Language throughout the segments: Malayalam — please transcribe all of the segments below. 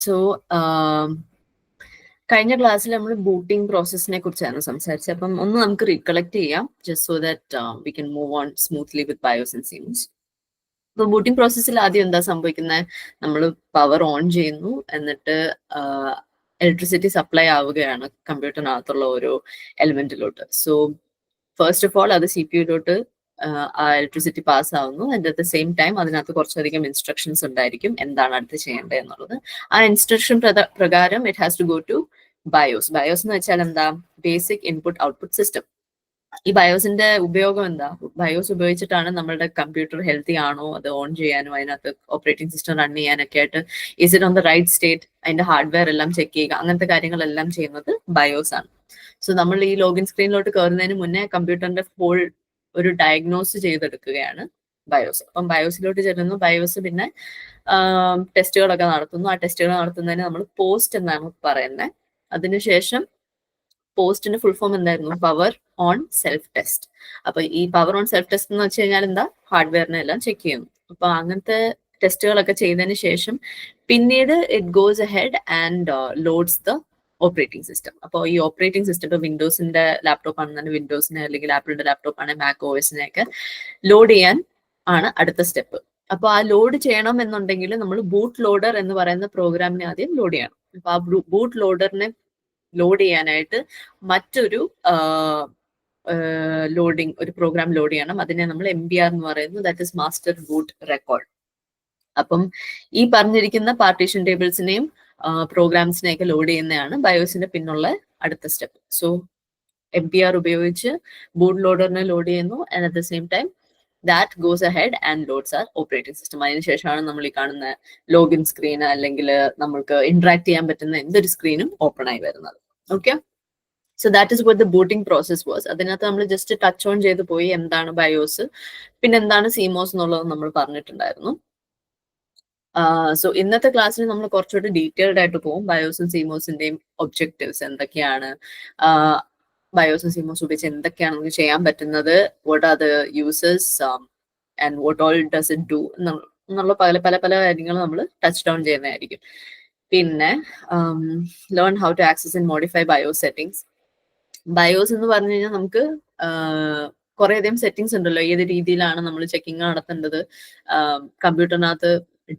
സോ കഴിഞ്ഞ ക്ലാസ്സിൽ നമ്മൾ ബൂട്ടിംഗ് പ്രോസസ്സിനെ കുറിച്ചാണ് സംസാരിച്ചത്. അപ്പം ഒന്ന് നമുക്ക് റീകളക്ട് ചെയ്യാം just so that we can move on smoothly with BIOS and CMOS അപ്പൊ ബൂട്ടിംഗ് പ്രോസസ്സിൽ ആദ്യം എന്താ സംഭവിക്കുന്നത് നമ്മൾ പവർ ഓൺ ചെയ്യുന്നു. എന്നിട്ട് ഇലക്ട്രിസിറ്റി സപ്ലൈ ആവുകയാണ് കമ്പ്യൂട്ടറിനകത്തുള്ള ഓരോ എലിമെന്റിലോട്ട് സോ ഫസ്റ്റ് ഓഫ് ഓൾ അത് സി പി യുലോട്ട് ആ ഇലക്ട്രിസിറ്റി പാസ് ആവുന്നു. And at the same time അതിനകത്ത് കുറച്ചധികം ഇൻസ്ട്രക്ഷൻസ് ഉണ്ടായിരിക്കും എന്താണ് അടുത്ത് ചെയ്യേണ്ടത് എന്നുള്ളത്. ആ ഇൻസ്ട്രക്ഷൻ പ്രകാരം it has to go to BIOS BIOS എന്ന് വെച്ചാൽ എന്താ? ബേസിക് ഇൻപുട്ട് ഔട്ട്പുട്ട് സിസ്റ്റം ഈ ബയോസിന്റെ ഉപയോഗം എന്താ? ബയോസ് ഉപയോഗിച്ചിട്ടാണ് നമ്മളുടെ കമ്പ്യൂട്ടർ ഹെൽത്തി ആണോ? അത് ഓൺ ചെയ്യാനോ? അതിനകത്ത് ഓപ്പറേറ്റിംഗ് സിസ്റ്റം റൺ ചെയ്യാനൊക്കെ ആയിട്ട് is it on the right state അതിന്റെ ഹാർഡ്വെയർ എല്ലാം ചെക്ക് ചെയ്യുക. അങ്ങനത്തെ കാര്യങ്ങളെല്ലാം ചെയ്യുന്നത് ബയോസ് ആണ്. സോ നമ്മൾ ഈ ലോഗിൻ സ്ക്രീനിലോട്ട് കയറുന്നതിന് മുന്നേ കമ്പ്യൂട്ടറിന്റെ ഫുൾ ഒരു ഡയഗ്നോസ് ചെയ്തെടുക്കുകയാണ് ബയോസ്. അപ്പം ബയോസിലോട്ട് ചെല്ലുന്നു. ബയോസ് പിന്നെ ടെസ്റ്റുകളൊക്കെ നടത്തുന്നു. ആ ടെസ്റ്റുകൾ നടത്തുന്നതിന് നമ്മൾ പോസ്റ്റ് എന്നാണ് പറയുന്നത് അതിനുശേഷം പോസ്റ്റിന്റെ ഫുൾ ഫോം എന്തായിരുന്നു? പവർ ഓൺ സെൽഫ് ടെസ്റ്റ് അപ്പൊ ഈ പവർ ഓൺ സെൽഫ് ടെസ്റ്റ് എന്ന് വെച്ച് കഴിഞ്ഞാൽ എന്താ? ഹാർഡ്വെയറിനെ എല്ലാം ചെക്ക് ചെയ്യുന്നു. അപ്പൊ അങ്ങനത്തെ ടെസ്റ്റുകളൊക്കെ ചെയ്തതിന് ശേഷം പിന്നീട് it goes head and loads the operating system അപ്പോൾ ഈ ഓപ്പറേറ്റിംഗ് സിസ്റ്റം ഇപ്പോൾ വിൻഡോസിന്റെ ലാപ്ടോപ്പ് ആണെന്നുണ്ടെങ്കിൽ വിൻഡോസിനെ അല്ലെങ്കിൽ ആപ്പിളിന്റെ ലാപ്ടോപ്പ് ആണ് മാക് ഓഎസിനെ ഒക്കെ ലോഡ് ചെയ്യാൻ ആണ് അടുത്ത സ്റ്റെപ്പ് അപ്പോൾ ആ ലോഡ് ചെയ്യണം എന്നുണ്ടെങ്കിൽ നമ്മൾ ബൂട്ട് ലോഡർ എന്ന് പറയുന്ന പ്രോഗ്രാമിനെ ആദ്യം ലോഡ് ചെയ്യണം. അപ്പൊ ആ ബൂട്ട് ലോഡറിനെ ലോഡ് ചെയ്യാനായിട്ട് മറ്റൊരു ലോഡിങ് ഒരു പ്രോഗ്രാം ലോഡ് ചെയ്യണം. അതിനെ നമ്മൾ എം ബി ആർ എന്ന് പറയുന്നു. That is master boot record അപ്പം ഈ പറഞ്ഞിരിക്കുന്ന പാർട്ടീഷൻ ടേബിൾസിനെയും പ്രോഗ്രാംസിനെയൊക്കെ ലോഡ് ചെയ്യുന്നതാണ് ബയോസിന്റെ പിന്നുള്ള അടുത്ത step. So M P R ഉപയോഗിച്ച് ബൂട്ട് ലോഡറിനെ ലോഡ് ചെയ്യുന്നു and at the same time that goes ahead and loads our operating system അതിനുശേഷമാണ് നമ്മൾ ഈ കാണുന്ന ലോഗിൻ സ്ക്രീൻ അല്ലെങ്കിൽ നമുക്ക് ഇന്ററാക്ട് ചെയ്യാൻ പറ്റുന്ന എന്തൊരു സ്ക്രീനും ഓപ്പൺ ആയി വരുന്നത്. Okay so that is what the booting process was അതിനകത്ത് നമ്മൾ ജസ്റ്റ് ടച്ച് ഓൺ ചെയ്ത് പോയി എന്താണ് ബയോസ് പിന്നെ എന്താണ് സീമോസ് എന്നുള്ളത് നമ്മൾ പറഞ്ഞിട്ടുണ്ടായിരുന്നു. സോ ഇന്നത്തെ ക്ലാസ്സിൽ നമ്മൾ കുറച്ചുകൂടി ഡീറ്റെയിൽഡ് ആയിട്ട് പോകും ബയോസും സീമോസിന്റെയും ഒബ്ജക്റ്റീവ്സ് എന്തൊക്കെയാണ്? ബയോസും സീമോസ് ഉപയോഗിച്ച് എന്തൊക്കെയാണ് നമുക്ക് ചെയ്യാൻ പറ്റുന്നത്? What are the users and what all does it do എന്നുള്ള പല പല പല കാര്യങ്ങൾ നമ്മൾ ടച്ച് ഡൗൺ ചെയ്യുന്നതായിരിക്കും. പിന്നെ learn how to access and modify BIOS settings BIOS എന്ന് പറഞ്ഞു കഴിഞ്ഞാൽ നമുക്ക് കുറെ അധികം സെറ്റിംഗ്സ് ഉണ്ടല്ലോ. ഏത് രീതിയിലാണ് നമ്മൾ ചെക്കിങ് നടത്തേണ്ടത്? കമ്പ്യൂട്ടറിനകത്ത്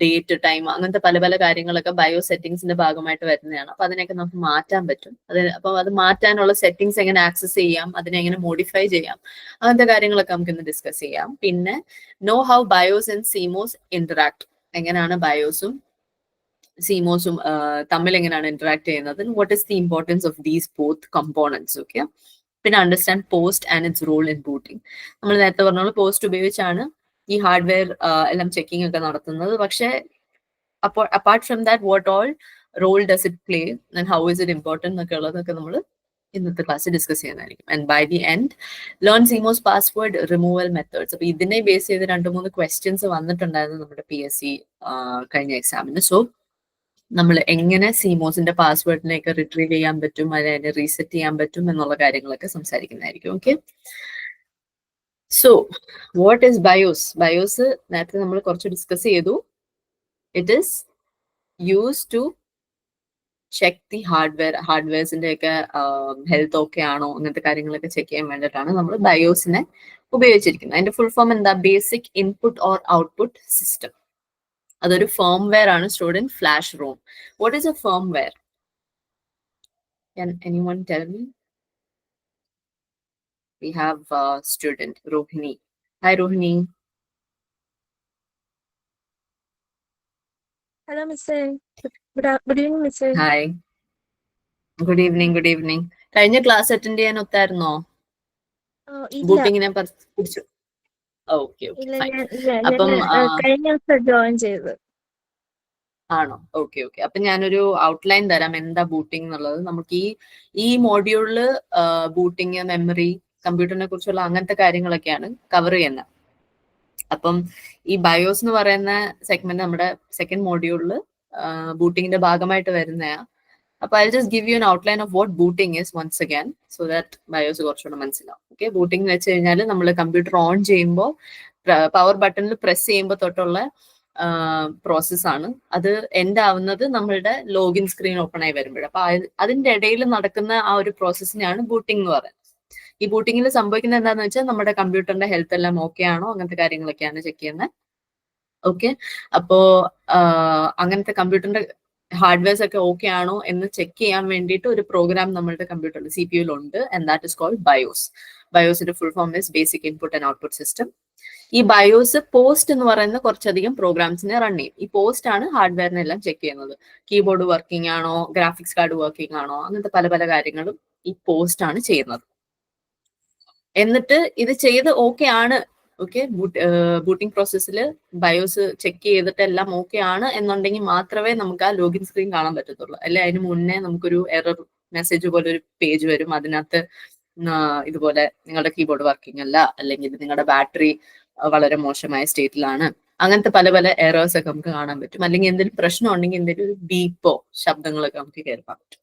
ഡേറ്റ് ടൈം അങ്ങനത്തെ പല പല കാര്യങ്ങളൊക്കെ ബയോ സെറ്റിംഗ്സിന്റെ ഭാഗമായിട്ട് വരുന്നതാണ്. അപ്പൊ അതിനൊക്കെ നമുക്ക് മാറ്റാൻ പറ്റും. അത് അപ്പൊ അത് മാറ്റാനുള്ള സെറ്റിംഗ്സ് എങ്ങനെ ആക്സസ് ചെയ്യാം അതിനെ എങ്ങനെ മോഡിഫൈ ചെയ്യാം അങ്ങനത്തെ കാര്യങ്ങളൊക്കെ നമുക്ക് ഇന്ന് ഡിസ്കസ് ചെയ്യാം. പിന്നെ know how BIOS and CMOS interact എങ്ങനെയാണ് ബയോസും സീമോസും തമ്മിൽ എങ്ങനെയാണ് ഇന്ററാക്ട് ചെയ്യുന്നത്? What is the importance of these both components okay പിന്നെ understand POST and its role in booting നമ്മൾ നേരത്തെ പറഞ്ഞ പോസ്റ്റ് ഉപയോഗിച്ചാണ് ഈ ഹാർഡ്വെയർ എല്ലാം ചെക്കിംഗ് ഒക്കെ നടത്തുന്നത്. പക്ഷെ അപ്പോൾ apart from that what all role does it play and how is it important എന്നൊക്കെ ഉള്ളതൊക്കെ നമ്മൾ ഇന്നത്തെ ക്ലാസ്സിൽ ഡിസ്കസ് ചെയ്യുന്നതായിരിക്കും and by the end learn CMOS password removal methods. അപ്പൊ ഇതിനെ ബേസ് ചെയ്ത് രണ്ട് മൂന്ന് ക്വസ്റ്റ്യൻസ് വന്നിട്ടുണ്ടായിരുന്നു നമ്മുടെ പി എസ് സി കഴിഞ്ഞ എക്സാമിന്. സോ നമ്മൾ എങ്ങനെ സിമോസിന്റെ പാസ്വേഡിനെയൊക്കെ റിട്രീവ് ചെയ്യാൻ പറ്റും അതിനെ റീസെറ്റ് ചെയ്യാൻ പറ്റും എന്നുള്ള കാര്യങ്ങളൊക്കെ സംസാരിക്കുന്നതായിരിക്കും. Okay so what is BIOS BIOS നേരത്തെ നമ്മൾ കുറച്ച് ഡിസ്കസ് ചെയ്തു. It is use to check the hardware ഹാർഡ്വെയർസിന്റെ ഒക്കെ ഹെൽത്ത് ഓക്കെ ആണോ? അങ്ങനത്തെ കാര്യങ്ങളൊക്കെ ചെക്ക് ചെയ്യാൻ വേണ്ടിയിട്ടാണ് നമ്മൾ ബയോസിനെ ഉപയോഗിച്ചിരിക്കുന്നത്. അതിന്റെ ഫുൾ ഫോം എന്താ? Basic input or output system അതൊരു ഫേം വെയർ ആണ്. Stored flash ROM what is a firm wear anyone tell me we have a student Rohini. Hi Rohini. Hello, Mr. Good, good evening, Mr. Hi. Good evening good evening കഴിഞ്ഞ ക്ലാസ് അറ്റൻഡ് ചെയ്യാൻ ഒത്തായിരുന്നോ? ബൂട്ടിങ്ങിനെ കുറിച്ച് ഓക്കെ അപ്പം, കഴിഞ്ഞ ദിവസം ജോയിൻ ചെയ്തത്. ആണോ? ഓക്കെ ഓക്കെ അപ്പൊ ഞാനൊരു ഔട്ട്ലൈൻ തരാം. എന്താ ബൂട്ടിംഗ് എന്നുള്ളത്? നമുക്ക് ഈ ഈ മോഡ്യൂളിൽ ബൂട്ടിങ് മെമ്മറി കമ്പ്യൂട്ടറിനെ കുറിച്ചുള്ള അങ്ങനത്തെ കാര്യങ്ങളൊക്കെയാണ് കവർ ചെയ്യുന്നത് അപ്പം ഈ ബയോസ് എന്ന് പറയുന്ന സെഗ്മെന്റ് നമ്മുടെ സെക്കൻഡ് മോഡ്യൂളിൽ ബൂട്ടിങ്ങിന്റെ ഭാഗമായിട്ട് വരുന്നതാ അപ്പൊ I just give you an outline of what booting is once again so that BIOS കുറച്ചുകൂടെ മനസ്സിലാവും. ഓക്കെ ബൂട്ടിംഗ് വെച്ച് കഴിഞ്ഞാൽ നമ്മൾ കമ്പ്യൂട്ടർ ഓൺ ചെയ്യുമ്പോൾ പവർ ബട്ടണിൽ പ്രസ് ചെയ്യുമ്പോൾ തൊട്ടുള്ള പ്രോസസ് ആണ്. അത് എൻഡ് ആവുന്നത് നമ്മളുടെ ലോഗിൻ സ്ക്രീൻ ഓപ്പൺ ആയി വരുമ്പോൾ അപ്പൊ അത് അതിന്റെ ഇടയിൽ നടക്കുന്ന ആ ഒരു പ്രോസസ്സിനെയാണ് ബൂട്ടിംഗ് എന്ന് പറയുന്നത്. ഈ ബൂട്ടിങ്ങിൽ സംഭവിക്കുന്നത് എന്താണെന്ന് വെച്ചാൽ നമ്മുടെ കമ്പ്യൂട്ടറിന്റെ ഹെൽത്ത് എല്ലാം ഓക്കെ ആണോ? അങ്ങനത്തെ കാര്യങ്ങളൊക്കെയാണ് ചെക്ക് ചെയ്യുന്നത് ഓക്കെ അപ്പോ അങ്ങനത്തെ കമ്പ്യൂട്ടറിന്റെ ഹാർഡ്വെയർസ് ഒക്കെ ഓക്കെ ആണോ എന്ന് ചെക്ക് ചെയ്യാൻ വേണ്ടിയിട്ട് ഒരു പ്രോഗ്രാം നമ്മളുടെ കമ്പ്യൂട്ടറിൽ C P യുലുണ്ട് and that is called BIOS ബയോസിന്റെ full form is basic input and output system ഈ ബയോസ് പോസ്റ്റ് എന്ന് പറയുന്ന കുറച്ചധികം പ്രോഗ്രാംസിനെ റൺ ചെയ്യും. ഈ പോസ്റ്റ് ആണ് ഹാർഡ്വെയറിനെല്ലാം ചെക്ക് ചെയ്യുന്നത്. കീബോർഡ് വർക്കിംഗ് ആണോ? ഗ്രാഫിക്സ് കാർഡ് വർക്കിംഗ് ആണോ? അങ്ങനത്തെ പല പല കാര്യങ്ങളും ഈ പോസ്റ്റ് ആണ് ചെയ്യുന്നത്. എന്നിട്ട് ഇത് ചെയ്ത് ഓക്കെ ആണ്. ഓക്കെ ബൂട്ടിംഗ് പ്രോസസ്സിൽ ബയോസ് ചെക്ക് ചെയ്തിട്ട് എല്ലാം ഓക്കെ ആണ് എന്നുണ്ടെങ്കിൽ മാത്രമേ നമുക്ക് ആ ലോഗിൻ സ്ക്രീൻ കാണാൻ പറ്റത്തുള്ളൂ. അല്ലെ? അതിന് മുന്നേ നമുക്കൊരു എറർ മെസ്സേജ് പോലെ ഒരു പേജ് വരും. അതിനകത്ത് ഇതുപോലെ നിങ്ങളുടെ കീബോർഡ് വർക്കിംഗ് അല്ല അല്ലെങ്കിൽ നിങ്ങളുടെ ബാറ്ററി വളരെ മോശമായ സ്റ്റേറ്റിലാണ് അങ്ങനത്തെ പല പല എറേഴ്സ് ഒക്കെ നമുക്ക് കാണാൻ പറ്റും. അല്ലെങ്കിൽ എന്തെങ്കിലും പ്രശ്നം ഉണ്ടെങ്കിൽ എന്തെങ്കിലും ഒരു ബീപ്പോ ശബ്ദങ്ങളൊക്കെ നമുക്ക് കേൾക്കാൻ പറ്റും.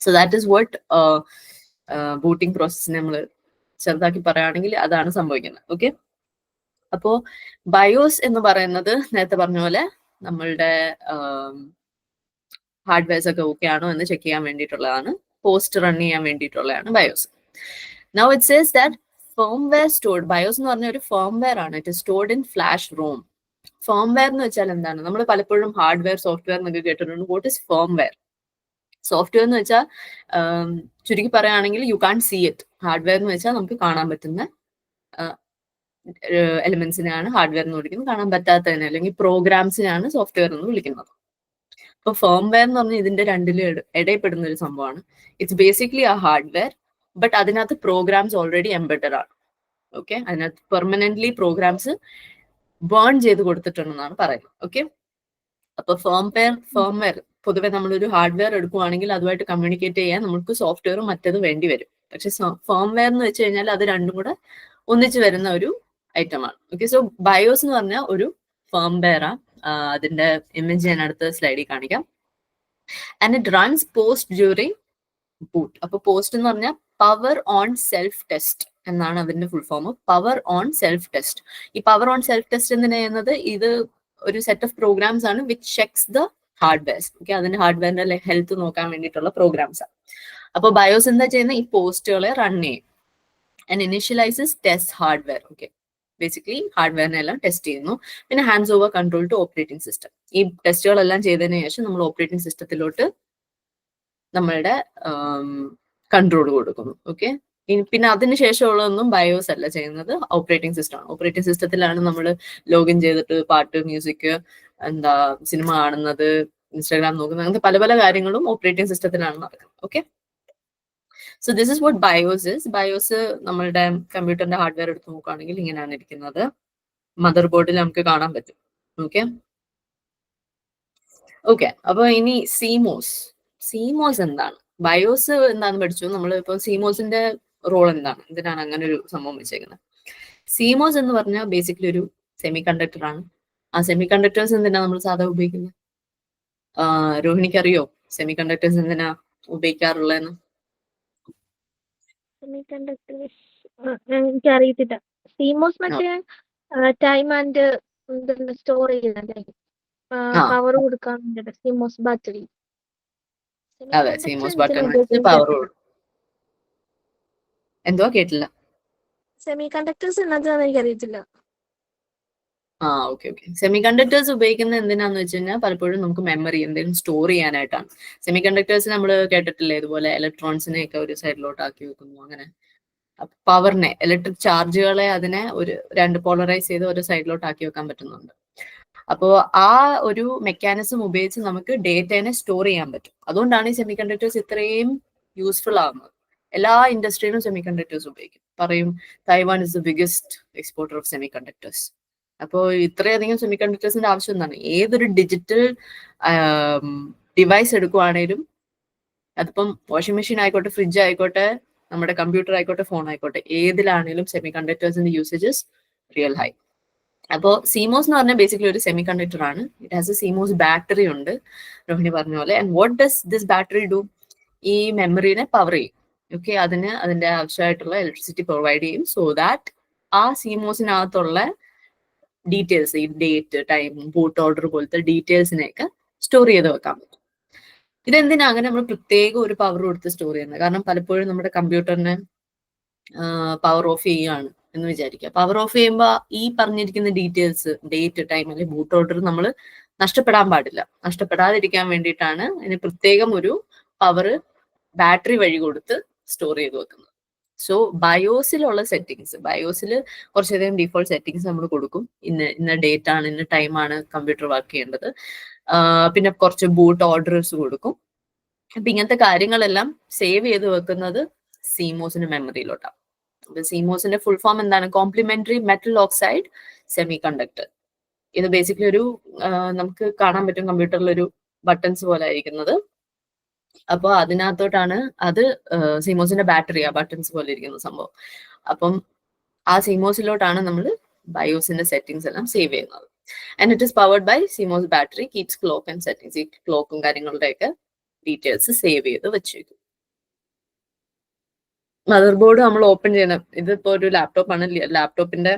So that is what booting പ്രോസസ്സിനെ നമ്മൾ ചെറുതാക്കി പറയുകയാണെങ്കിൽ അതാണ് സംഭവിക്കുന്നത്. ഓക്കെ അപ്പോ ബയോസ് എന്ന് പറയുന്നത് നേരത്തെ പറഞ്ഞ പോലെ നമ്മളുടെ ഹാർഡ്വെയർസ് ഒക്കെ ഓക്കെ ആണോ എന്ന് ചെക്ക് ചെയ്യാൻ വേണ്ടിയിട്ടുള്ളതാണ്. പോസ്റ്റ് റൺ ചെയ്യാൻ വേണ്ടിയിട്ടുള്ളതാണ് BIOS now it says that firmware stored BIOS എന്ന് പറഞ്ഞ ഒരു ഫേംവെയർ ആണ്. It stored in flash ROM firmware എന്ന് വെച്ചാൽ എന്താണ്? നമ്മൾ പലപ്പോഴും ഹാർഡ്വെയർ സോഫ്റ്റ്വെയർ എന്നൊക്കെ കേട്ടിട്ടുണ്ട്. വോട്ട് ഇസ് ഫേംവെയർ സോഫ്റ്റ്വെയർ എന്ന് വെച്ചാൽ ചുരുക്കി പറയുകയാണെങ്കിൽ you can see it hardware എന്ന് വെച്ചാൽ നമുക്ക് കാണാൻ പറ്റുന്ന എലിമെന്റ്സിനെയാണ് ഹാർഡ്വെയർ എന്ന് വിളിക്കുന്നത്. കാണാൻ പറ്റാത്തതിനെ അല്ലെങ്കിൽ പ്രോഗ്രാംസിനെയാണ് സോഫ്റ്റ്വെയർ എന്ന് വിളിക്കുന്നത്. ഇപ്പൊ ഫേംവെയർ എന്ന് പറഞ്ഞാൽ ഇതിന്റെ രണ്ടിലും ഇടയപ്പെടുന്ന ഒരു സംഭവമാണ്. ഇറ്റ്സ് ബേസിക്കലി ആ ഹാർഡ്വെയർ ബട്ട് അതിനകത്ത് പ്രോഗ്രാംസ് ഓൾറെഡി എംബെഡഡ് ആണ്. ഓക്കെ അതിനകത്ത് പെർമനന്റ്ലി പ്രോഗ്രാംസ് ബേൺ ചെയ്ത് കൊടുത്തിട്ടുണ്ടെന്നാണ് പറയുന്നത്. ഓക്കെ അപ്പൊ ഫേംവെയർ ഫേംവെയർ പൊതുവെ നമ്മളൊരു ഹാർഡ്വെയർ എടുക്കുവാണെങ്കിൽ അതുമായിട്ട് കമ്മ്യൂണിക്കേറ്റ് ചെയ്യാൻ നമുക്ക് സോഫ്റ്റ്വെയറും മറ്റത് വേണ്ടി വരും. പക്ഷെ ഫേംവെയർ എന്ന് വെച്ച് കഴിഞ്ഞാൽ അത് രണ്ടും കൂടെ ഒന്നിച്ചു വരുന്ന ഒരു ഐറ്റം ആണ്. ഓക്കെ സോ ബയോസ് എന്ന് പറഞ്ഞാൽ ഒരു ഫേംവെയർ ആ അതിന്റെ ഇമേജ് ഞാൻ അടുത്ത സ്ലൈഡിൽ കാണിക്കാം. And it runs POST during boot അപ്പൊ പോസ്റ്റ് എന്ന് പറഞ്ഞാൽ പവർ ഓൺ സെൽഫ് ടെസ്റ്റ് എന്നാണ് അതിന്റെ full form power on self test ഈ പവർ ഓൺ സെൽഫ് ടെസ്റ്റ് എന്ന് ചെയ്യുന്നത്? ഇത് ഒരു സെറ്റ് ഓഫ് പ്രോഗ്രാംസ് ആണ് which checks the hardwares. Okay അതിന്റെ ഹാർഡ്വെയറിന്റെ ഹെൽത്ത് നോക്കാൻ വേണ്ടിയിട്ടുള്ള പ്രോഗ്രാംസ് ആണ് അപ്പൊ ബയോസ് എന്താ ചെയ്യുന്നത് ഈ പോസ്റ്റുകളെ റൺ ചെയ്യും. And initializes test hardware okay basically ഹാർഡ്വെയറിനെ എല്ലാം ടെസ്റ്റ് ചെയ്യുന്നു. പിന്നെ hands over control to operating system ഈ ടെസ്റ്റുകളെല്ലാം ചെയ്തതിനു ശേഷം നമ്മൾ ഓപ്പറേറ്റിംഗ് സിസ്റ്റത്തിലോട്ട് നമ്മളുടെ കൺട്രോൾ കൊടുക്കുന്നു. ഓക്കെ പിന്നെ അതിന് ശേഷമുള്ളതൊന്നും ബയോസ് അല്ല ചെയ്യുന്നത്. ഓപ്പറേറ്റിംഗ് സിസ്റ്റം ആണ്. ഓപ്പറേറ്റിംഗ് സിസ്റ്റത്തിലാണ് നമ്മൾ ലോഗിൻ ചെയ്തിട്ട് പാട്ട് മ്യൂസിക് എന്താ സിനിമ കാണുന്നത് ഇൻസ്റ്റാഗ്രാം നോക്കുന്നത്. അങ്ങനത്തെ പല പല കാര്യങ്ങളും ഓപ്പറേറ്റിംഗ് സിസ്റ്റത്തിലാണ് നടക്കുന്നത്. Okay so this is what BIOS is BIOS നമ്മളുടെ കമ്പ്യൂട്ടറിന്റെ ഹാർഡ്വെയർ എടുത്ത് നോക്കുകയാണെങ്കിൽ ഇങ്ങനെയാണ് ഇരിക്കുന്നത്. മദർ ബോർഡിൽ നമുക്ക് കാണാൻ പറ്റും. ഓക്കെ ഓക്കെ അപ്പൊ ഇനി സീമോസ് സീമോസ് എന്താണ്? ബയോസ് എന്താന്ന് പഠിച്ചു നമ്മൾ ഇപ്പൊ സീമോസിന്റെ റോൾ എന്താണ്? എന്തിനാണ് അങ്ങനെ ഒരു സംഭവം വെച്ചേക്കുന്നത്? സീമോസ് എന്ന് പറഞ്ഞാൽ ബേസിക്കലി ഒരു സെമി കണ്ടക്ടർ ആണ്. ആ സെമി കണ്ടക്ടേഴ്സ് എന്തിനാണ് നമ്മൾ സാധാരണ ഉപയോഗിക്കുന്നത്? രോഹിണിക്ക് അറിയോ സെമി കണ്ടക്ടേഴ്സ് എന്തിനാ ഉപയോഗിക്കാറുള്ളതെന്ന്? സെമി കണ്ടക്ടേഴ്സ് എനിക്ക് അറിയത്തില്ല സീമോസ് മറ്റേ ടൈം ആൻഡ് സ്റ്റോർ ചെയ്യുന്നല്ലേ? ആ. പവർ കൊടുക്കാൻ വേണ്ടിട്ട് സീമോസ് ബാറ്ററി അതെ സീമോസ് ബട്ടൺ പവർ എന്തോ കേട്ടില്ല സെമി കണ്ടക്ടേഴ്സ് എന്നാ എനിക്ക് അറിയത്തില്ല ആ ഓക്കെ ഓക്കെ. സെമി കണ്ടക്ടേഴ്സ് ഉപയോഗിക്കുന്നത് എന്തിനാന്ന് വെച്ച് കഴിഞ്ഞാൽ പലപ്പോഴും നമുക്ക് മെമ്മറി എന്തെങ്കിലും സ്റ്റോർ ചെയ്യാനായിട്ടാണ്. സെമി കണ്ടക്ടേഴ്സ് നമ്മൾ കേട്ടിട്ടില്ലേ? ഇതുപോലെ ഇലക്ട്രോൺസിനെ ഒക്കെ ഒരു സൈഡിലോട്ട് ആക്കി വെക്കുന്നു അങ്ങനെ. പവറിനെ ഇലക്ട്രിക് ചാർജുകളെ അതിനെ ഒരു രണ്ട് പോളറൈസ് ചെയ്ത് ഒരു സൈഡിലോട്ട് ആക്കി വെക്കാൻ പറ്റുന്നുണ്ട്. അപ്പോ ആ ഒരു മെക്കാനിസം ഉപയോഗിച്ച് നമുക്ക് ഡേറ്റനെ സ്റ്റോർ ചെയ്യാൻ പറ്റും. അതുകൊണ്ടാണ് ഈ സെമി കണ്ടക്ടേഴ്സ് ഇത്രയും യൂസ്ഫുൾ ആകുന്നത് എല്ലാ ഇൻഡസ്ട്രിയിലും സെമി കണ്ടക്ടേഴ്സ് ഉപയോഗിക്കും. പറയും Taiwan is the biggest exporter of semiconductors അപ്പോൾ ഇത്രയധികം സെമി കണ്ടക്ടേഴ്സിന്റെ ആവശ്യം എന്താണ് ഏതൊരു ഡിജിറ്റൽ ഡിവൈസ് എടുക്കുവാണേലും അതിപ്പം വാഷിംഗ് മെഷീൻ ആയിക്കോട്ടെ ഫ്രിഡ്ജ് ആയിക്കോട്ടെ നമ്മുടെ കമ്പ്യൂട്ടർ ആയിക്കോട്ടെ ഫോൺ ആയിക്കോട്ടെ ഏതിലാണേലും സെമി കണ്ടക്ടേഴ്സിന്റെ യൂസേജസ് റിയൽ ഹൈ അപ്പോൾ സീമോസ് എന്ന് പറഞ്ഞാൽ ബേസിക്കലി ഒരു സെമി കണ്ടക്ടർ ആണ് it has a CMOS battery ഉണ്ട്. രോഹിണി പറഞ്ഞ പോലെ. And what does this battery do ഈ മെമ്മറീനെ പവർ ചെയ്യും. ഓക്കെ അതിന് അതിന്റെ ആവശ്യമായിട്ടുള്ള ഇലക്ട്രിസിറ്റി പ്രൊവൈഡ് ചെയ്യും. സോ ദാറ്റ് ആ സീമോസിനകത്തുള്ള ഡീറ്റെയിൽസ് ഈ ഡേറ്റ് ടൈം ബൂട്ട് ഓർഡർ പോലത്തെ ഡീറ്റെയിൽസിനെയൊക്കെ സ്റ്റോർ ചെയ്ത് വെക്കാൻ പറ്റും. ഇതെന്തിനാ അങ്ങനെ നമ്മൾ പ്രത്യേക ഒരു പവർ കൊടുത്ത് സ്റ്റോർ ചെയ്യുന്നത്? കാരണം പലപ്പോഴും നമ്മുടെ കമ്പ്യൂട്ടറിനെ പവർ ഓഫ് ചെയ്യുകയാണ് എന്ന് വിചാരിക്കുക. പവർ ഓഫ് ചെയ്യുമ്പോൾ ഈ പറഞ്ഞിരിക്കുന്ന ഡീറ്റെയിൽസ് ഡേറ്റ് ടൈം അല്ലെങ്കിൽ ബൂട്ട് ഓർഡർ നമ്മൾ നഷ്ടപ്പെടാൻ പാടില്ല. നഷ്ടപ്പെടാതിരിക്കാൻ വേണ്ടിയിട്ടാണ് ഇതിന് പ്രത്യേകം ഒരു പവർ ബാറ്ററി വഴി കൊടുത്ത് സ്റ്റോർ ചെയ്ത് വെക്കുന്നത്. സോ ബയോസിലുള്ള സെറ്റിങ്സ് ബയോസിൽ കുറച്ചധികം ഡിഫോൾട്ട് സെറ്റിങ്സ് നമ്മൾ കൊടുക്കും. ഇന്ന് ഇന്ന ഡേറ്റ് ആണ് ഇന്ന ടൈം ആണ് കമ്പ്യൂട്ടർ വർക്ക് ചെയ്യേണ്ടത്. പിന്നെ കുറച്ച് ബൂട്ട് ഓർഡേഴ്സ് കൊടുക്കും. അപ്പൊ ഇങ്ങനത്തെ കാര്യങ്ങളെല്ലാം സേവ് ചെയ്ത് വെക്കുന്നത് സീമോസിന് മെമ്മറിയിലോട്ടാണ് അപ്പൊ സീമോസിന്റെ ഫുൾ ഫോം എന്താണ്? Complementary metal oxide semiconductor ഇത് ബേസിക്കലി ഒരു നമുക്ക് കാണാൻ പറ്റും കമ്പ്യൂട്ടറിൽ ഒരു ബട്ടൺസ് പോലെ ആയിരിക്കുന്നത്. അപ്പൊ അതിനകത്തോട്ടാണ് അത് സിമോസിന്റെ ബാറ്ററി ആ ബട്ടൺസ് പോലെ ഇരിക്കുന്ന സംഭവം. അപ്പം ആ സീമോസിലോട്ടാണ് നമ്മൾ ബയോസിന്റെ സെറ്റിംഗ്സ് എല്ലാം സേവ് ചെയ്യുന്നത്. And it is powered by CMOS battery keeps clock and settings ഈ ക്ലോക്കും കാര്യങ്ങളുടെയൊക്കെ ഡീറ്റെയിൽസ് സേവ് ചെയ്ത് വെച്ചേക്കും. മദർ ബോർഡ് നമ്മൾ ഓപ്പൺ ചെയ്യണം. ഇതിപ്പോ ഒരു ലാപ്ടോപ്പ് ആണ് ലാപ്ടോപ്പിന്റെ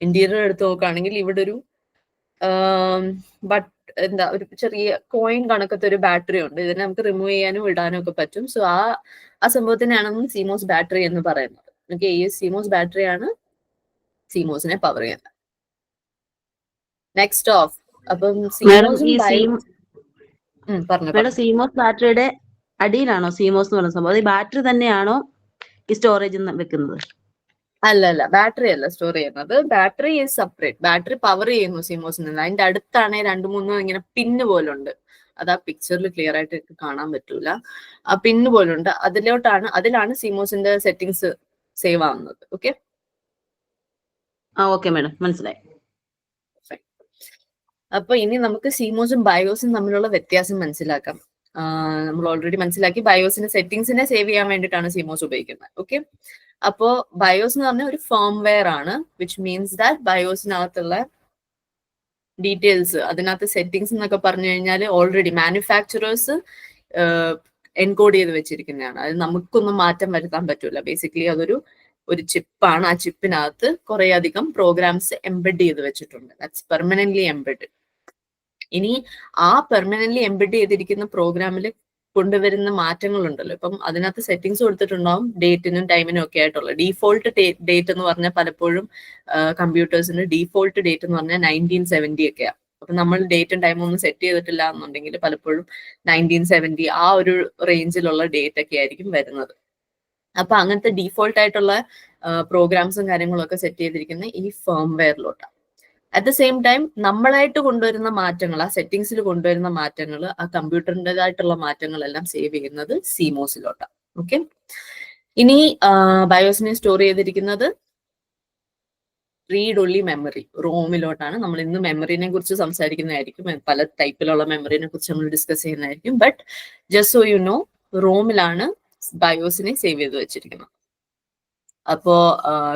ഇന്റീരിയർ എടുത്ത് നോക്കുകയാണെങ്കിൽ ഇവിടെ ഒരു ബട്ട് എന്താ ഒരു ചെറിയ കോയിൻ കണക്കത്തെ ഒരു ബാറ്ററി ഉണ്ട്. ഇതിനെ നമുക്ക് റിമൂവ് ചെയ്യാനും ഇടാനും ഒക്കെ പറ്റും. സോ ആ ആ സംഭവത്തിനാണ് സിമോസ് ബാറ്ററി എന്ന് പറയുന്നത്. ഓക്കെ ഈ സീമോസ് ബാറ്ററി ആണ് സീമോസിനെ പവർ ചെയ്യുന്നത് നെക്സ്റ്റ് ഓഫ് അപ്പം സീമോസ് സീമോസ് ബാറ്ററിയുടെ അടിയിലാണോ സീമോസ് എന്ന് പറയുന്ന സംഭവം? അത് ബാറ്ററി തന്നെയാണോ ഈ സ്റ്റോറേജ് വെക്കുന്നത്? അല്ല അല്ല ബാറ്ററി അല്ല സ്റ്റോർ ചെയ്യുന്നത്. Battery is separate battery power ചെയ്യുന്നു സിമോസിൽ നിന്ന് അതിന്റെ അടുത്താണ് രണ്ട് മൂന്ന് ഇങ്ങനെ പിന്ന് പോലുണ്ട് അത് ആ പിക്ചറിൽ ക്ലിയർ ആയിട്ട് കാണാൻ പറ്റൂല. ആ പിന്ന് പോലുണ്ട് അതിലോട്ടാണ് അതിലാണ് സിമോസിന്റെ സെറ്റിങ്സ് സേവ് ആവുന്നത്. ഓക്കെ ആ ഓക്കെ മാഡം മനസ്സിലായി. അപ്പൊ ഇനി നമുക്ക് സിമോസും ബയോസും തമ്മിലുള്ള വ്യത്യാസം മനസ്സിലാക്കാം. നമ്മൾ ഓൾറെഡി മനസ്സിലാക്കി. ബയോസിന്റെ സെറ്റിംഗ്സിനെ സേവ് ചെയ്യാൻ വേണ്ടിയിട്ടാണ് സിമോസ് ഉപയോഗിക്കുന്നത്. ഓക്കെ അപ്പോ ബയോസ് എന്ന് പറഞ്ഞ ഒരു ഫേംവെയർ ആണ് വിച്ച് മീൻസ് ദാറ്റ് ബയോസിനകത്തുള്ള ഡീറ്റെയിൽസ് അതിനകത്ത് സെറ്റിംഗ്സ് എന്നൊക്കെ പറഞ്ഞു കഴിഞ്ഞാൽ ഓൾറെഡി മാനുഫാക്ചറേഴ്സ് എൻകോഡ് ചെയ്ത് വെച്ചിരിക്കുന്നതാണ്. അത് നമുക്കൊന്നും മാറ്റം വരുത്താൻ പറ്റൂല. ബേസിക്കലി അതൊരു ഒരു ചിപ്പാണ് ആ ചിപ്പിനകത്ത് കുറെ അധികം പ്രോഗ്രാംസ് എംബഡ് ചെയ്ത് വെച്ചിട്ടുണ്ട്. ദാറ്റ്സ് പെർമനന്റ്ലി എംബഡ് ഇനി ആ പെർമനന്റ്ലി എംബഡ് ചെയ്തിരിക്കുന്ന പ്രോഗ്രാമിൽ കൊണ്ടുവരുന്ന മാറ്റങ്ങളുണ്ടല്ലോ. ഇപ്പം അതിനകത്ത് സെറ്റിങ്സ് കൊടുത്തിട്ടുണ്ടാവും ഡേറ്റിനും ടൈമിനും ഒക്കെ ആയിട്ടുള്ള. ഡീഫോൾട്ട് ഡേറ്റ് എന്ന് പറഞ്ഞാൽ പലപ്പോഴും കമ്പ്യൂട്ടേഴ്സിന് ഡീഫോൾട്ട് ഡേറ്റ് എന്ന് പറഞ്ഞാൽ നയന്റീൻ സെവന്റി ഒക്കെയാണ് അപ്പൊ നമ്മൾ ഡേറ്റും ടൈമും ഒന്നും സെറ്റ് ചെയ്തിട്ടില്ല എന്നുണ്ടെങ്കിൽ പലപ്പോഴും നയന്റീൻ സെവന്റി ആ ഒരു റേഞ്ചിലുള്ള ഡേറ്റ് ഒക്കെ ആയിരിക്കും വരുന്നത്. അപ്പൊ അങ്ങനത്തെ ഡീഫോൾട്ട് ആയിട്ടുള്ള പ്രോഗ്രാംസും കാര്യങ്ങളും ഒക്കെ സെറ്റ് ചെയ്തിരിക്കുന്നത് ഈ ഫേംവെയറിലോട്ടാണ് അറ്റ് ദ സെയിം ടൈം നമ്മളായിട്ട് കൊണ്ടുവരുന്ന മാറ്റങ്ങൾ ആ സെറ്റിങ്സിൽ കൊണ്ടുവരുന്ന മാറ്റങ്ങൾ ആ കമ്പ്യൂട്ടറിന്റെതായിട്ടുള്ള മാറ്റങ്ങളെല്ലാം സേവ് ചെയ്യുന്നത് സിമോസിലോട്ടാണ് ഓക്കെ ഇനി ബയോസിനെ സ്റ്റോർ ചെയ്തിരിക്കുന്നത് റീഡ് ഒള്ളി മെമ്മറി റോമിലോട്ടാണ് നമ്മൾ ഇന്ന് മെമ്മറിനെ കുറിച്ച് സംസാരിക്കുന്നതായിരിക്കും. പല ടൈപ്പിലുള്ള മെമ്മറിനെ കുറിച്ച് നമ്മൾ ഡിസ്കസ് ചെയ്യുന്നതായിരിക്കും. But just so you know റോമിലാണ് ബയോസിനെ സേവ് ചെയ്ത് വെച്ചിരിക്കുന്നത്. അപ്പോ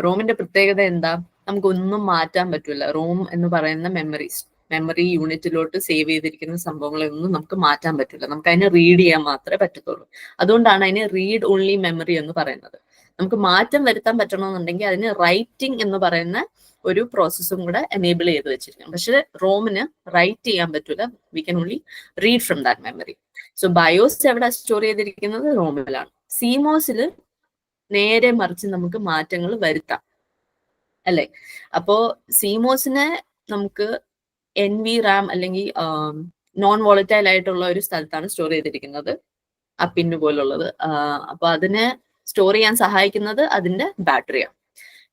റോമിന്റെ പ്രത്യേകത എന്താ? നമുക്ക് ഒന്നും മാറ്റാൻ പറ്റില്ല റോം എന്ന് പറയുന്ന മെമ്മറീസ് മെമ്മറി യൂണിറ്റിലോട്ട് സേവ് ചെയ്തിരിക്കുന്ന സംഭവങ്ങളൊന്നും നമുക്ക് മാറ്റാൻ പറ്റില്ല നമുക്ക് അതിനെ റീഡ് ചെയ്യാൻ മാത്രമേ പറ്റത്തുള്ളൂ. അതുകൊണ്ടാണ് അതിനെ റീഡ് ഓൺലി മെമ്മറി എന്ന് പറയുന്നത്. നമുക്ക് മാറ്റം വരുത്താൻ പറ്റണമെന്നുണ്ടെങ്കിൽ അതിന് റൈറ്റിംഗ് എന്ന് പറയുന്ന ഒരു പ്രോസസ്സും കൂടെ എനേബിൾ ചെയ്ത് വെച്ചിരിക്കണം. പക്ഷെ റോമിന് റൈറ്റ് ചെയ്യാൻ പറ്റില്ല we can only read from that memory. So BIOS എവിടെ സ്റ്റോർ ചെയ്തിരിക്കുന്നത്? റോമിലാണ്. സീമോസിൽ നേരെ മറിച്ച് നമുക്ക് മാറ്റങ്ങൾ വരുത്താം. അല്ലെ? അപ്പോ സീമോസിനെ നമുക്ക് എൻ വി റാം അല്ലെങ്കിൽ നോൺ വോളറ്റൈൽ ആയിട്ടുള്ള ഒരു സ്ഥലത്താണ് സ്റ്റോർ ചെയ്തിരിക്കുന്നത്. ആ പിന്ന് പോലുള്ളത്. അപ്പൊ അതിനെ സ്റ്റോർ ചെയ്യാൻ സഹായിക്കുന്നത് അതിന്റെ ബാറ്ററിയാണ്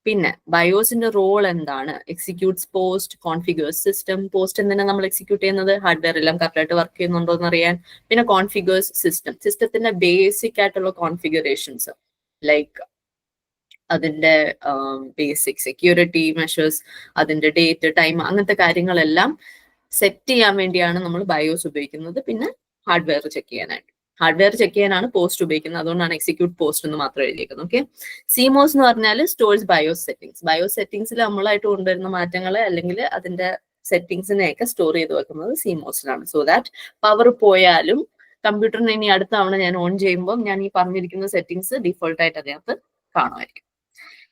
പിന്നെ ബയോസിന്റെ റോൾ എന്താണ്? Executes POST configures system POST എന്തിനാ നമ്മൾ എക്സിക്യൂട്ട് ചെയ്യുന്നത്? ഹാർഡ്വെയർ എല്ലാം കറക്റ്റായിട്ട് വർക്ക് ചെയ്യുന്നുണ്ടോ എന്ന് അറിയാൻ പിന്നെ കോൺഫിഗേഴ്സ് സിസ്റ്റം സിസ്റ്റത്തിന്റെ ബേസിക് ആയിട്ടുള്ള കോൺഫിഗറേഷൻസ് ലൈക്ക് അതിന്റെ ബേസിക് സെക്യൂരിറ്റി മെഷേഴ്സ് അതിന്റെ ഡേറ്റ് ടൈം അങ്ങനത്തെ കാര്യങ്ങളെല്ലാം സെറ്റ് ചെയ്യാൻ വേണ്ടിയാണ് നമ്മൾ ബയോസ് ഉപയോഗിക്കുന്നത്. പിന്നെ ഹാർഡ്വെയർ ചെക്ക് ചെയ്യാനായിട്ട്. ഹാർഡ്വെയർ ചെക്ക് ചെയ്യാനാണ് പോസ്റ്റ് ഉപയോഗിക്കുന്നത്. അതുകൊണ്ടാണ് എക്സിക്യൂട്ട് പോസ്റ്റ് എന്ന് മാത്രം എഴുതിയിരിക്കുന്നത് ഓക്കെ സിമോസ് എന്ന് പറഞ്ഞാൽ സ്റ്റോഴ്സ് ബയോസ് സെറ്റിംഗ്സ് ബയോസ് സെറ്റിംഗ്സിൽ നമ്മളായിട്ട് കൊണ്ടുവരുന്ന മാറ്റങ്ങളെ അല്ലെങ്കിൽ അതിന്റെ സെറ്റിംഗ്സിനെയൊക്കെ സ്റ്റോർ ചെയ്ത് വെക്കുന്നത് സിമോസിലാണ് സോ ദാറ്റ് പവർ പോയാലും കമ്പ്യൂട്ടറിന് ഇനി അടുത്ത തവണ ഞാൻ ഓൺ ചെയ്യുമ്പോൾ ഞാൻ ഈ പറഞ്ഞിരിക്കുന്ന സെറ്റിംഗ്സ് ഡിഫോൾട്ടായിട്ട് അതിനകത്ത് കാണുമായിരിക്കും.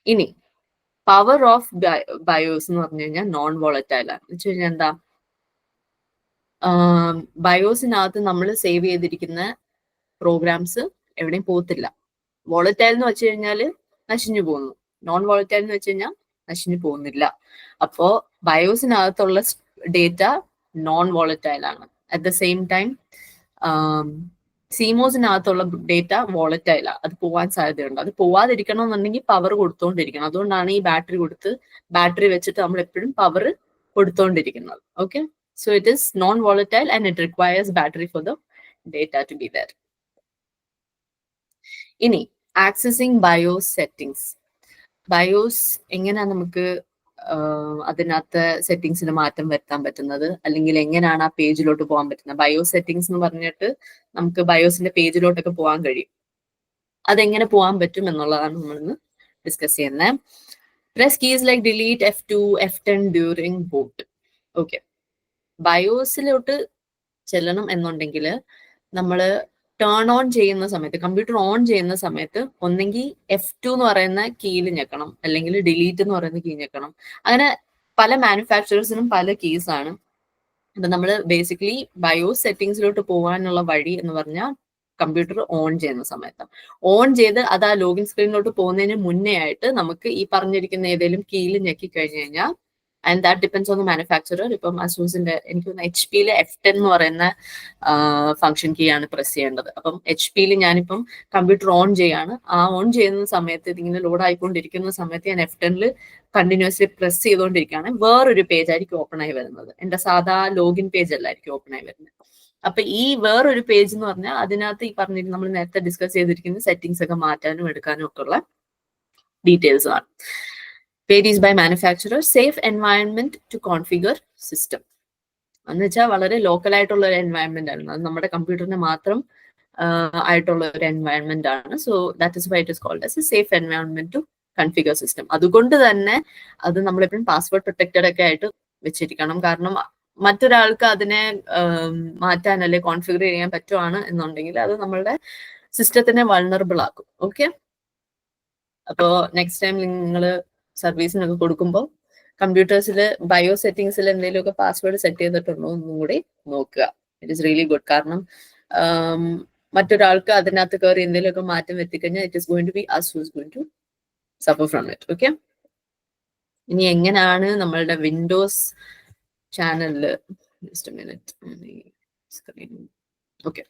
ഇനി പവർ ഓഫ് ബയോസ് എന്ന് പറഞ്ഞു കഴിഞ്ഞാൽ നോൺ വോളറ്റൈൽ ആണ്. എന്ന് വെച്ച് കഴിഞ്ഞാൽ എന്താ? ബയോസിനകത്ത് നമ്മൾ സേവ് ചെയ്തിരിക്കുന്ന പ്രോഗ്രാംസ് എവിടെയും പോകത്തില്ല. വോളറ്റൈൽ എന്ന് വെച്ച് കഴിഞ്ഞാൽ നശിഞ്ഞു പോകുന്നു. നോൺ വോളറ്റൈൽ എന്ന് വെച്ച് കഴിഞ്ഞാൽ നശിഞ്ഞു പോകുന്നില്ല. അപ്പോ ബയോസിനകത്തുള്ള ഡേറ്റ നോൺ വോളറ്റൈൽ ആണ് അറ്റ് ദ സെയിം ടൈം സീമോസിനകത്തുള്ള ഡേറ്റ വോളറ്റൈല അത് പോവാൻ സാധ്യതയുണ്ട്. അത് പോവാതിരിക്കണം എന്നുണ്ടെങ്കിൽ പവർ കൊടുത്തോണ്ടിരിക്കണം. അതുകൊണ്ടാണ് ഈ ബാറ്ററി കൊടുത്ത് ബാറ്ററി വെച്ചിട്ട് നമ്മൾ എപ്പോഴും power കൊടുത്തോണ്ടിരിക്കുന്നത്. Okay so it is non volatile and it requires battery for the data to be there ഇനി ആക്സസിങ് ബയോസ് സെറ്റിംഗ്സ് ബയോസ് എങ്ങനെയാ നമുക്ക് അതിനകത്ത് സെറ്റിങ്സിന് മാറ്റം വരുത്താൻ പറ്റുന്നത്? അല്ലെങ്കിൽ എങ്ങനെയാണ് ആ പേജിലോട്ട് പോകാൻ പറ്റുന്നത്? ബയോ സെറ്റിങ്സ് എന്ന് പറഞ്ഞിട്ട് നമുക്ക് ബയോസിന്റെ പേജിലോട്ടൊക്കെ പോകാൻ കഴിയും. അതെങ്ങനെ പോകാൻ പറ്റും എന്നുള്ളതാണ് നമ്മളിന്ന് ഡിസ്കസ് ചെയ്യുന്നത് press keys like delete F two F ten during boot okay ബയോസിലോട്ട് ചെല്ലണം എന്നുണ്ടെങ്കിൽ നമ്മൾ ടേൺ ഓൺ ചെയ്യുന്ന സമയത്ത് കമ്പ്യൂട്ടർ ഓൺ ചെയ്യുന്ന സമയത്ത് ഒന്നെങ്കിൽ എഫ് ടു എന്ന് പറയുന്ന കീയിൽ ഞെക്കണം. അല്ലെങ്കിൽ ഡിലീറ്റ് എന്ന് പറയുന്ന കീ ഞെക്കണം. അങ്ങനെ പല മാനുഫാക്ചറേഴ്സിനും പല കീസ് ആണ്. അപ്പൊ നമ്മൾ ബേസിക്കലി ബയോ സെറ്റിങ്സിലോട്ട് പോകാനുള്ള വഴി എന്ന് പറഞ്ഞാൽ കമ്പ്യൂട്ടർ ഓൺ ചെയ്യുന്ന സമയത്ത്. ഓൺ ചെയ്ത് അത് ആ ലോഗിൻ സ്ക്രീനിലോട്ട് പോകുന്നതിന് മുന്നേ ആയിട്ട് നമുക്ക് ഈ പറഞ്ഞിരിക്കുന്ന ഏതെങ്കിലും കീയിൽ ഞെക്കി കഴിഞ്ഞു കഴിഞ്ഞാൽ and that depends on the manufacturer ഇപ്പം അസൂസിന്റെ എനിക്ക് തോന്നുന്നു എച്ച് പിയിലെ എഫ് ടെൻ എന്ന് പറയുന്ന ഫംഗ്ഷൻ കീ ആണ് പ്രസ് ചെയ്യേണ്ടത്. അപ്പം എച്ച് പിയിൽ ഞാനിപ്പം കമ്പ്യൂട്ടർ ഓൺ ചെയ്യാണ്. ആ ഓൺ ചെയ്യുന്ന സമയത്ത് ഇതിങ്ങനെ ലോഡ് ആയിക്കൊണ്ടിരിക്കുന്ന സമയത്ത് ഞാൻ എഫ് ടെനിൽ കണ്ടിന്യൂസ്ലി പ്രസ് ചെയ്തുകൊണ്ടിരിക്കുകയാണ് വേറൊരു പേജ് ആയിരിക്കും ഓപ്പൺ ആയി വരുന്നത്. എന്റെ സാധാ ലോഗിൻ പേജ് അല്ലായിരിക്കും ഓപ്പൺ ആയി വരുന്നത്. അപ്പൊ ഈ വേറൊരു പേജ് എന്ന് പറഞ്ഞാൽ അതിനകത്ത് ഈ പറഞ്ഞിട്ട് നമ്മൾ നേരത്തെ ഡിസ്കസ് ചെയ്തിരിക്കുന്ന സെറ്റിംഗ്സ് ഒക്കെ മാറ്റാനും എടുക്കാനും ഒക്കെ ഉള്ള ഡീറ്റെയിൽസ് ആണ്. Varies by manufacturer safe environment to configure system എന്ന് വെച്ചാൽ വളരെ ലോക്കൽ ആയിട്ടുള്ള ഒരു എൻവയൺമെന്റ് ആണ് അത് നമ്മുടെ കമ്പ്യൂട്ടറിന് മാത്രം ആയിട്ടുള്ള ഒരു എൻവയൺമെന്റ് ആണ്. So that is why it is called as a safe environment to configure system അതുകൊണ്ട് തന്നെ അത് നമ്മളെപ്പോഴും പാസ്വേഡ് പ്രൊട്ടക്റ്റഡ് ഒക്കെ ആയിട്ട് വെച്ചിരിക്കണം. കാരണം മറ്റൊരാൾക്ക് അതിനെ മാറ്റാൻ അല്ലെ കോൺഫിഗർ ചെയ്യാൻ പറ്റുവാണ് എന്നുണ്ടെങ്കിൽ അത് നമ്മളുടെ സിസ്റ്റത്തിനെ വൾണറബിൾ ആക്കും. ഓക്കെ അപ്പോ നെക്സ്റ്റ് ടൈം നിങ്ങൾ സർവീസിനൊക്കെ കൊടുക്കുമ്പോൾ കമ്പ്യൂട്ടേഴ്സിൽ ബയോ സെറ്റിംഗ്സിൽ എന്തെങ്കിലുമൊക്കെ പാസ്വേഡ് സെറ്റ് ചെയ്തിട്ടുണ്ടോ എന്നും കൂടി നോക്കുക. ഇറ്റ് ഇസ് റിയലി ഗുഡ് കാരണം മറ്റൊരാൾക്ക് അതിനകത്ത് കയറി എന്തെങ്കിലുമൊക്കെ മാറ്റം എത്തിക്കഴിഞ്ഞാൽ it is going to be us who's going to suffer from it okay ഇനി എങ്ങനെയാണ് നമ്മളുടെ വിൻഡോസ് ചാനലിൽ ജസ്റ്റ് മിനിറ്റ് സ്ക്രീൻ ഓക്കെ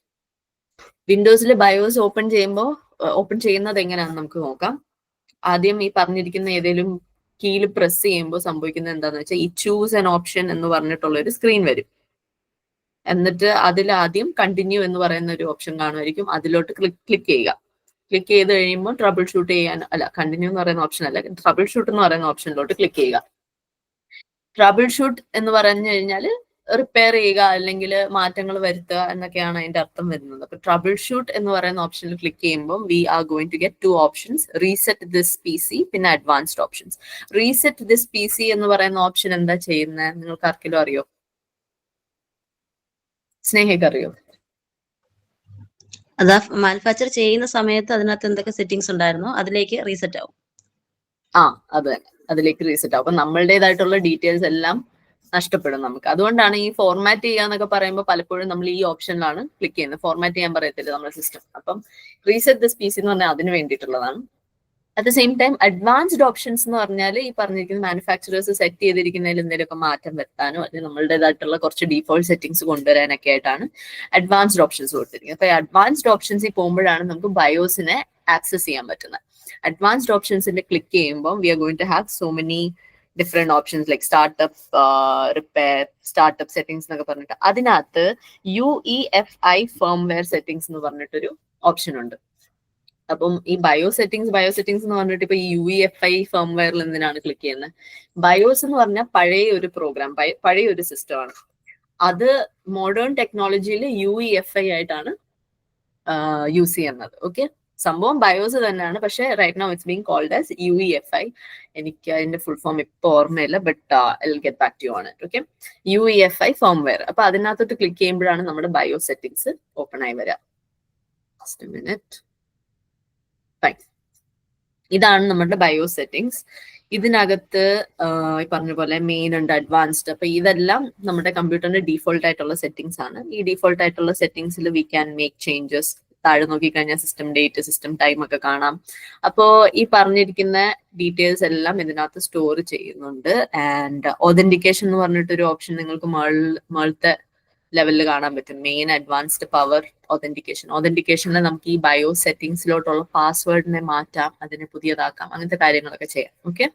വിൻഡോസിൽ ബയോസ് ഓപ്പൺ ചെയ്യുമ്പോൾ ഓപ്പൺ ചെയ്യുന്നത് എങ്ങനെയാണെന്ന് നമുക്ക് നോക്കാം. ആദ്യം ഈ പറഞ്ഞിരിക്കുന്ന ഏതെങ്കിലും കീയിൽ പ്രസ് ചെയ്യുമ്പോൾ സംഭവിക്കുന്നത് എന്താന്ന് വെച്ചാൽ ഈ ചൂസ് ആൻ ഓപ്ഷൻ എന്ന് പറഞ്ഞിട്ടുള്ള ഒരു സ്ക്രീൻ വരും. എന്നിട്ട് അതിൽ ആദ്യം കണ്ടിന്യൂ എന്ന് പറയുന്ന ഒരു ഓപ്ഷൻ കാണുമായിരിക്കും. അതിലോട്ട് ക്ലിക്ക് ക്ലിക്ക് ചെയ്യുക. ക്ലിക്ക് ചെയ്ത് കഴിയുമ്പോൾ ട്രബിൾ ഷൂട്ട് ചെയ്യാൻ അല്ല കണ്ടിന്യൂ എന്ന് പറയുന്ന ഓപ്ഷൻ അല്ല ട്രബിൾ ഷൂട്ട് എന്ന് പറയുന്ന ഓപ്ഷനിലോട്ട് ക്ലിക്ക് ചെയ്യുക. ട്രബിൾ ഷൂട്ട് എന്ന് പറഞ്ഞു കഴിഞ്ഞാൽ റിപ്പയർ ചെയ്യുക അല്ലെങ്കിൽ മാറ്റങ്ങൾ വരുത്തുക എന്നൊക്കെയാണ് അതിന്റെ അർത്ഥം വരുന്നത്. അപ്പൊ ട്രബിൾ ഷൂട്ട് എന്ന് പറയുന്ന ഓപ്ഷനിൽ ക്ലിക്ക് ചെയ്യുമ്പോൾ we are going to get two options reset this P C പിന്നെ advanced options reset this P C എന്ന് പറയുന്ന ഓപ്ഷൻ എന്താ ചെയ്യുന്നത് നിങ്ങൾക്ക് ആർക്കെങ്കിലും അറിയോ? സ്നേഹയ്ക്ക് അറിയോ? അതാ മാനുഫാക്ചർ ചെയ്യുന്ന സമയത്ത് അതിനകത്ത് എന്തൊക്കെ സെറ്റിംഗ്സ് ഉണ്ടായിരുന്നു? അതിലേക്ക് റീസെറ്റ് ആവും. ആ അത് തന്നെ. അതിലേക്ക് റീസെറ്റ് ആവും. അപ്പൊ നമ്മളുടേതായിട്ടുള്ള ഡീറ്റെയിൽസ് എല്ലാം നഷ്ടപ്പെടും നമുക്ക്. അതുകൊണ്ടാണ് ഈ ഫോർമാറ്റ് ചെയ്യാന്നൊക്കെ പറയുമ്പോൾ പലപ്പോഴും നമ്മൾ ഈ ഓപ്ഷനിലാണ് ക്ലിക്ക് ചെയ്യുന്നത്. ഫോർമാറ്റ് ചെയ്യാൻ പറയത്തില്ല നമ്മുടെ സിസ്റ്റം അപ്പം റീസെറ്റ് ദിസ് സ്പീസ് എന്ന് പറഞ്ഞാൽ അതിന് വേണ്ടിയിട്ടുള്ളതാണ്. At the same time advanced options എന്ന് പറഞ്ഞാൽ ഈ പറഞ്ഞിരിക്കുന്ന മാനുഫാക്ചറേഴ്സ് സെറ്റ് ചെയ്തിരിക്കുന്നതിൽ എന്തെങ്കിലുമൊക്കെ മാറ്റം വരുത്താനോ അല്ലെങ്കിൽ നമ്മളുടേതായിട്ടുള്ള കുറച്ച് ഡീഫോൾട്ട് സെറ്റിംഗ്സ് കൊണ്ടുവരാനൊക്കെ ആയിട്ടാണ് അഡ്വാൻസ്ഡ് ഓപ്ഷൻസ് കൊടുത്തിരിക്കുന്നത്. അപ്പൊ അഡ്വാൻസ്ഡ് ഓപ്ഷൻസിൽ പോകുമ്പോഴാണ് നമുക്ക് ബയോസിനെ ആക്സസ് ചെയ്യാൻ പറ്റുന്നത്. അഡ്വാൻസ്ഡ് ഓപ്ഷൻസിന്റെ ക്ലിക്ക് ചെയ്യുമ്പോൾ we are going to have so many different options like startup repair startup settings എന്നൊക്കെ പറഞ്ഞിട്ട്. അതിനകത്ത് U E F I firmware settings എന്ന് പറഞ്ഞിട്ടൊരു ഓപ്ഷൻ ഉണ്ട്. അപ്പം ഈ ബയോ സെറ്റിംഗ്സ് ബയോ സെറ്റിംഗ്സ് എന്ന് പറഞ്ഞിട്ട് ഇപ്പൊ യു ഇ എഫ് ഐ ഫേംവെയറിൽ എന്തിനാണ് ക്ലിക്ക് ചെയ്യുന്നത് ബയോസ് എന്ന് പറഞ്ഞാൽ പഴയ ഒരു പ്രോഗ്രാം പഴയ ഒരു സിസ്റ്റം ആണ്. അത് മോഡേൺ ടെക്നോളജിയിൽ യു ഇ എഫ് ഐ ആയിട്ടാണ് യൂസ് ചെയ്യുന്നത്. ഓക്കെ സംഭവം ബയോസ് തന്നെയാണ്. പക്ഷെ right now it's being called as U E F I എനിക്ക് അതിന്റെ ഫുൾ ഫോം ഇപ്പൊ ഓർമ്മയില്ല but I'll get back to on it okay U E F I firmware അപ്പൊ അതിനകത്തോട്ട് ക്ലിക്ക് ചെയ്യുമ്പോഴാണ് നമ്മുടെ ബയോ സെറ്റിംഗ്സ് ഓപ്പൺ ആയി വരിക മിനിറ്റ് ഇതാണ് നമ്മുടെ ബയോ സെറ്റിംഗ്സ് ഇതിനകത്ത് ഈ പറഞ്ഞ പോലെ മെയിൻ ഉണ്ട് അഡ്വാൻസ്ഡ് അപ്പൊ ഇതെല്ലാം നമ്മുടെ കമ്പ്യൂട്ടറിന്റെ ഡീഫോൾട്ട് ആയിട്ടുള്ള സെറ്റിംഗ്സ് ആണ്. ഈ ഡീഫോൾട്ട് ആയിട്ടുള്ള സെറ്റിംഗ്സിൽ വി ക്യാൻ മേക്ക് ചേഞ്ചസ് താഴെ നോക്കിക്കഴിഞ്ഞാൽ സിസ്റ്റം ഡേറ്റ് സിസ്റ്റം ടൈം ഒക്കെ കാണാം. അപ്പോൾ ഈ പറഞ്ഞിരിക്കുന്ന ഡീറ്റെയിൽസ് എല്ലാം ഇതിനകത്ത് സ്റ്റോർ ചെയ്യുന്നുണ്ട്. ആൻഡ് ഒതന്റിക്കേഷൻ എന്ന് പറഞ്ഞിട്ടൊരു ഓപ്ഷൻ നിങ്ങൾക്ക് മേളത്തെ ലെവലിൽ കാണാൻ പറ്റും. മെയിൻ അഡ്വാൻസ്ഡ് പവർ ഒതന്റിക്കേഷൻ ഒതന്റിക്കേഷനിൽ നമുക്ക് ഈ ബയോ സെറ്റിംഗ്സിലോട്ടുള്ള പാസ്വേഡിനെ മാറ്റാം അതിനെ പുതിയതാക്കാം അങ്ങനത്തെ കാര്യങ്ങളൊക്കെ ചെയ്യാം. ഓക്കെ